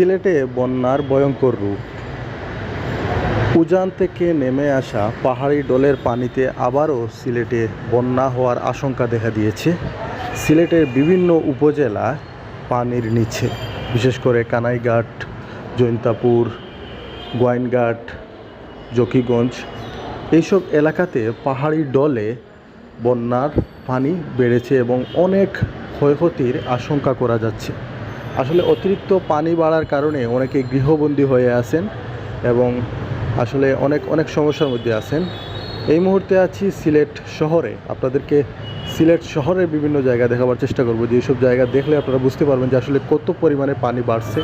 সিলেটে বন্যার ভয়ঙ্কর রূপ। উজান থেকে নেমে আসা পাহাড়ি ডলের পানিতে আবারও সিলেটে বন্যা হওয়ার আশঙ্কা দেখা দিয়েছে। সিলেটের বিভিন্ন উপজেলা পানির নিচে, বিশেষ করে কানাইঘাট, জৈন্তাপুর, গোয়াইনঘাট, জকিগঞ্জ, এইসব এলাকাতে পাহাড়ি ডলে বন্যার পানি বেড়েছে এবং অনেক ক্ষয়ক্ষতির আশঙ্কা করা যাচ্ছে। আসলে অতিরিক্ত পানি বাড়ার কারণে অনেকে গৃহবন্দী হয়ে আছেন এবং আসলে অনেক অনেক সমস্যার মধ্যে আছেন। এই মুহূর্তে আছি সিলেট শহরে। আপনাদেরকে সিলেট শহরের বিভিন্ন জায়গা দেখাবার চেষ্টা করব। যে এইসব জায়গা দেখলে আপনারা বুঝতে পারবেন যে আসলে কত পরিমাণে পানি বাড়ছে।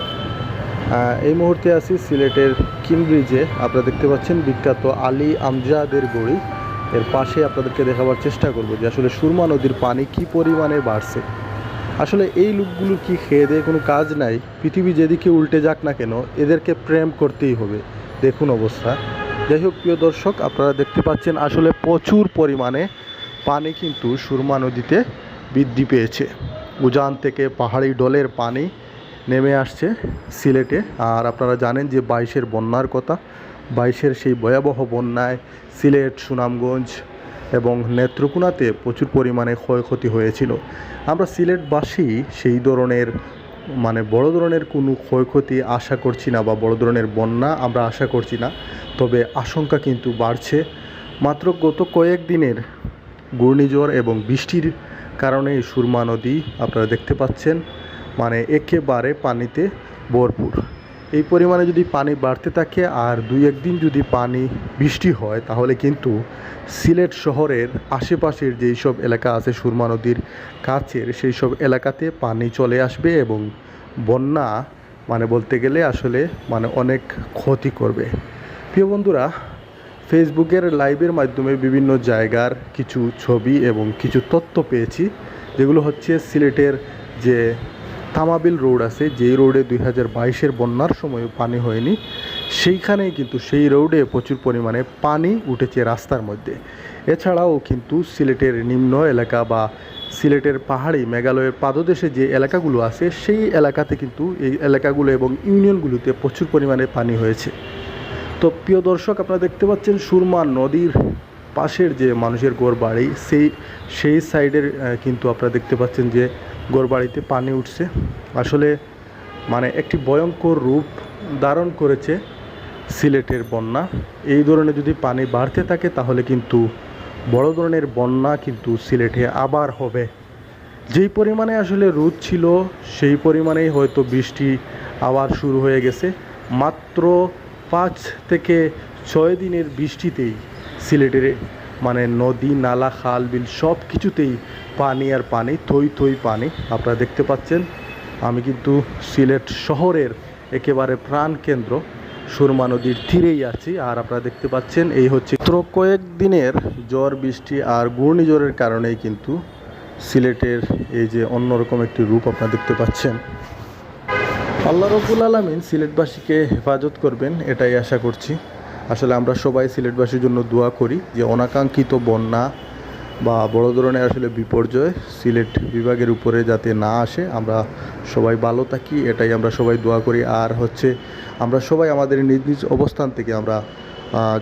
এই মুহূর্তে আছি সিলেটের কিং ব্রিজে আপনারা দেখতে পাচ্ছেন বিখ্যাত আলী আমজাদের গড়ি। এর পাশে আপনাদেরকে দেখাবার চেষ্টা করব যে আসলে সুরমা নদীর পানি কি পরিমাণে বাড়ছে। আসলে এই লোকগুলোর কি খেয়ে দিয়ে কোনো কাজ নাই? পৃথিবী যেদিকে উল্টে যাক না কেন, এদেরকে প্রেম করতেই হবে। দেখুন অবস্থা। যাই হোক, প্রিয় দর্শক, আপনারা দেখতে পাচ্ছেন আসলে প্রচুর পরিমাণে পানি কিন্তু সুরমা নদীতে বৃদ্ধি পেয়েছে। উজান থেকে পাহাড়ি ডলের পানি নেমে আসছে সিলেটে। আর আপনারা জানেন যে বাইশের বন্যার কথা। বাইশের সেই ভয়াবহ বন্যায় সিলেট, সুনামগঞ্জ এবং নেত্রকোনাতে প্রচুর পরিমাণে ক্ষয়ক্ষতি হয়েছিল। আমরা সিলেটবাসী সেই ধরনের মানে বড় ধরনের কোনো ক্ষয়ক্ষতি আশা করছি না বা বড় ধরনের বন্যা আমরা আশা করছি না। তবে আশঙ্কা কিন্তু বাড়ছে। মাত্র গত কয়েক দিনের ঘূর্ণিঝড় এবং বৃষ্টির কারণে সুরমা নদী আপনারা দেখতে পাচ্ছেন মানে একেবারে পানিতে ভরপুর। এই পরিমাণে যদি পানি বাড়তে থাকে আর দুই একদিন যদি পানি বৃষ্টি হয়, তাহলে কিন্তু সিলেট শহরের আশেপাশের যেই সব এলাকা আছে সুরমা নদীর কাছের সেই সব এলাকাতে পানি চলে আসবে এবং বন্যা মানে বলতে গেলে আসলে মানে অনেক ক্ষতি করবে। প্রিয় বন্ধুরা, ফেসবুকের লাইভের মাধ্যমে বিভিন্ন জায়গার কিছু ছবি এবং কিছু তথ্য পেয়েছি, যেগুলো হচ্ছে সিলেটের যে তামাবিল রোড আছে, যেই রোডে দুই হাজার বাইশের বন্যার সময় পানি হয়নি, সেইখানেই কিন্তু সেই রোডে প্রচুর পরিমাণে পানি উঠেছে রাস্তার মধ্যে। এছাড়াও কিন্তু সিলেটের নিম্ন এলাকা বা সিলেটের পাহাড়ি মেঘালয়ের পাদদেশে যে এলাকাগুলো আছে, সেই এলাকাতে কিন্তু এই এলাকাগুলো এবং ইউনিয়নগুলোতে প্রচুর পরিমাণে পানি হয়েছে। তো প্রিয় দর্শক, আপনারা দেখতে পাচ্ছেন সুরমা নদীর পাশের যে মানুষের গোর বাড়ি সেই সেই সাইডের কিন্তু আপনারা দেখতে পাচ্ছেন যে গোর বাড়িতে পানি উঠছে। আসলে মানে একটি ভয়ঙ্কর রূপ ধারণ করেছে সিলেটের বন্যা। এই ধরনের যদি পানি বাড়তে থাকে তাহলে কিন্তু বড় ধরনের বন্যা কিন্তু সিলেটে আবার হবে। যেই পরিমাণে আসলে রোদ ছিল, সেই পরিমাণেই হয়তো বৃষ্টি আবার শুরু হয়ে গেছে। মাত্র পাঁচ থেকে ছয় দিনের বৃষ্টিতেই সিলেটের মানে নদী, নালা, খাল, বিল সব কিছুতেই পানি আর পানি, থই থই পানি আপনারা দেখতে পাচ্ছেন। আমি কিন্তু সিলেট শহরের একেবারে প্রাণকেন্দ্র সুরমা নদীর তীরেই আছি আর আপনারা দেখতে পাচ্ছেন, এই হচ্ছে মাত্র কয়েক দিনের ঝড়, বৃষ্টি আর ঘূর্ণিঝড়ের কারণেই কিন্তু সিলেটের এই যে অন্যরকম একটি রূপ আপনারা দেখতে পাচ্ছেন। আল্লাহ রবুল আলমিন সিলেটবাসীকে হেফাজত করবেন, এটাই আশা করছি। আসলে আমরা সবাই সিলেটবাসীর জন্য দোয়া করি যে অনাকাঙ্ক্ষিত বন্যা বা বড় ধরনের আসলে বিপর্যয় সিলেট বিভাগের উপরে যাতে না আসে, আমরা সবাই ভালো থাকি, এটাই আমরা সবাই দোয়া করি। আর হচ্ছে আমরা সবাই আমাদের নিজ নিজ অবস্থান থেকে আমরা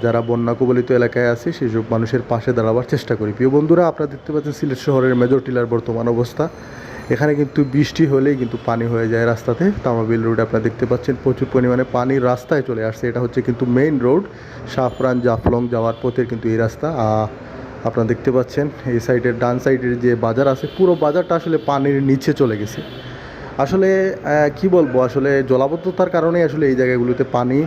যারা বন্যা কবলিত এলাকায় আছে সেই সব মানুষের পাশে দাঁড়াবার চেষ্টা করি। প্রিয় বন্ধুরা, আপনারা দেখতে পাচ্ছেন সিলেট শহরের মেজর টিলার বর্তমান অবস্থা। এখানে কিন্তু বৃষ্টি হলেই কিন্তু পানি হয়ে যায় রাস্তাতে। তামাবিল রোড আপনারা দেখতে পাচ্ছেন, প্রচুর পরিমাণে পানি রাস্তায় চলে আসছে। এটা হচ্ছে কিন্তু মেইন রোড সাফরান জাফলং যাওয়ার পথের কিন্তু এই রাস্তা। আপনারা দেখতে পাচ্ছেন, এই সাইডের ডান সাইডের যে বাজার আছে, পুরো বাজারটা আসলে পানির নিচে চলে গেছে। আসলে কি বলব, আসলে জলাবদ্ধতার কারণে আসলে এই জায়গাগুলোতে পানি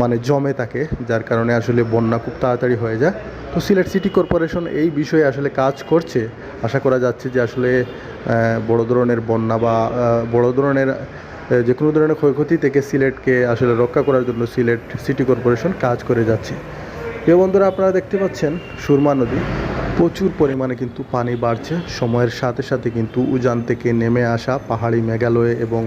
মানে জমে থাকে, যার কারণে আসলে বন্যা খুব তাড়াতাড়ি হয়ে যায়। তো সিলেট সিটি কর্পোরেশন এই বিষয়ে আসলে কাজ করছে। আশা করা যাচ্ছে যে আসলে বড় ধরনের বন্যা বা বড় ধরনের যে কোনো ধরনের ক্ষয়ক্ষতি থেকে সিলেটকে আসলে রক্ষা করার জন্য সিলেট সিটি কর্পোরেশন কাজ করে যাচ্ছে। প্রিয় বন্ধুরা, আপনারা দেখতে পাচ্ছেন সুরমা নদী। প্রচুর পরিমাণে কিন্তু পানি বাড়ছে। সময়ের সাথে সাথে কিন্তু উজান থেকে নেমে আসা পাহাড়ি মেঘালয়ে এবং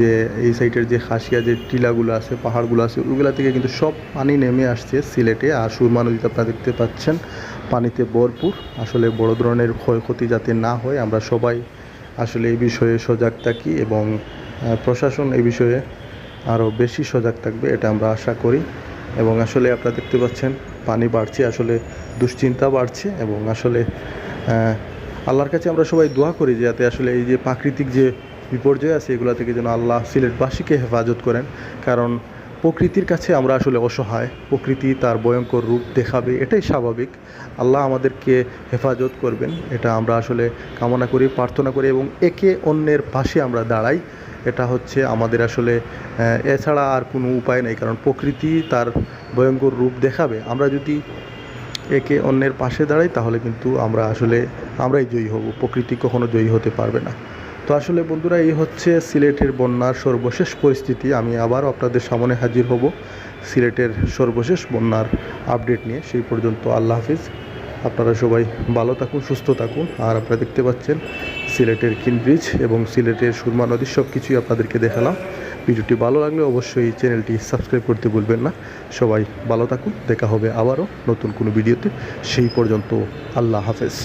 যে এই সাইডের যে খাসিয়া যে টিলাগুলো আছে, পাহাড়গুলো আছে, ওগুলা থেকে কিন্তু সব পানি নেমে আসছে সিলেটে। আর সুরমা নদীতে আপনারা দেখতে পাচ্ছেন, পানিতে ভরপুর। আসলে বড় ধরনের ক্ষয়ক্ষতি যাতে না হয়, আমরা সবাই আসলে এই বিষয়ে সজাগ থাকি এবং প্রশাসন এই বিষয়ে আরও বেশি সজাগ থাকবে, এটা আমরা আশা করি। এবং আসলে আপনারা দেখতে পাচ্ছেন, পানি বাড়ছে, আসলে দুশ্চিন্তা বাড়ছে এবং আসলে আল্লাহর কাছে আমরা সবাই দোয়া করি যাতে আসলে এই যে প্রাকৃতিক যে বিপর্যয় আছে এগুলো থেকে যেন আল্লাহ সিলেটবাসীকে হেফাজত করেন। কারণ প্রকৃতির কাছে আমরা আসলে অসহায়, প্রকৃতি তার ভয়ঙ্কর রূপ দেখাবে, এটাই স্বাভাবিক। আল্লাহ আমাদেরকে হেফাজত করবেন, এটা আমরা আসলে কামনা করি, প্রার্থনা করি এবং একে অন্যের পাশে আমরা দাঁড়াই। এটা হচ্ছে আমাদের আসলে এছাড়া আর কোনো উপায় নেই, কারণ প্রকৃতি তার ভয়ঙ্কর রূপ দেখাবে। আমরা যদি একে অন্যের পাশে দাঁড়াই, তাহলে কিন্তু আমরা আসলে আমরাই জয়ী হব, প্রকৃতি কখনো জয়ী হতে পারবে না। তো আসলে বন্ধুরা, এই হচ্ছে সিলেটের বন্যার সর্বশেষ পরিস্থিতি। আমি আবারও আপনাদের সামনে হাজির হব সিলেটের সর্বশেষ বন্যার আপডেট নিয়ে। সেই পর্যন্ত আল্লাহ হাফিজ। আপনারা সবাই ভালো থাকুন, সুস্থ থাকুন। আর আপনারা দেখতে পাচ্ছেন সিলেটের কিন ব্রিজ এবং সিলেটের সুরমা নদী সব কিছুই আপনাদেরকে দেখালাম। ভিডিওটি ভালো লাগলে অবশ্যই চ্যানেলটি সাবস্ক্রাইব করতে ভুলবেন না। সবাই ভালো থাকুন, দেখা হবে আবারও নতুন কোনো ভিডিওতে। সেই পর্যন্ত আল্লাহ হাফেজ।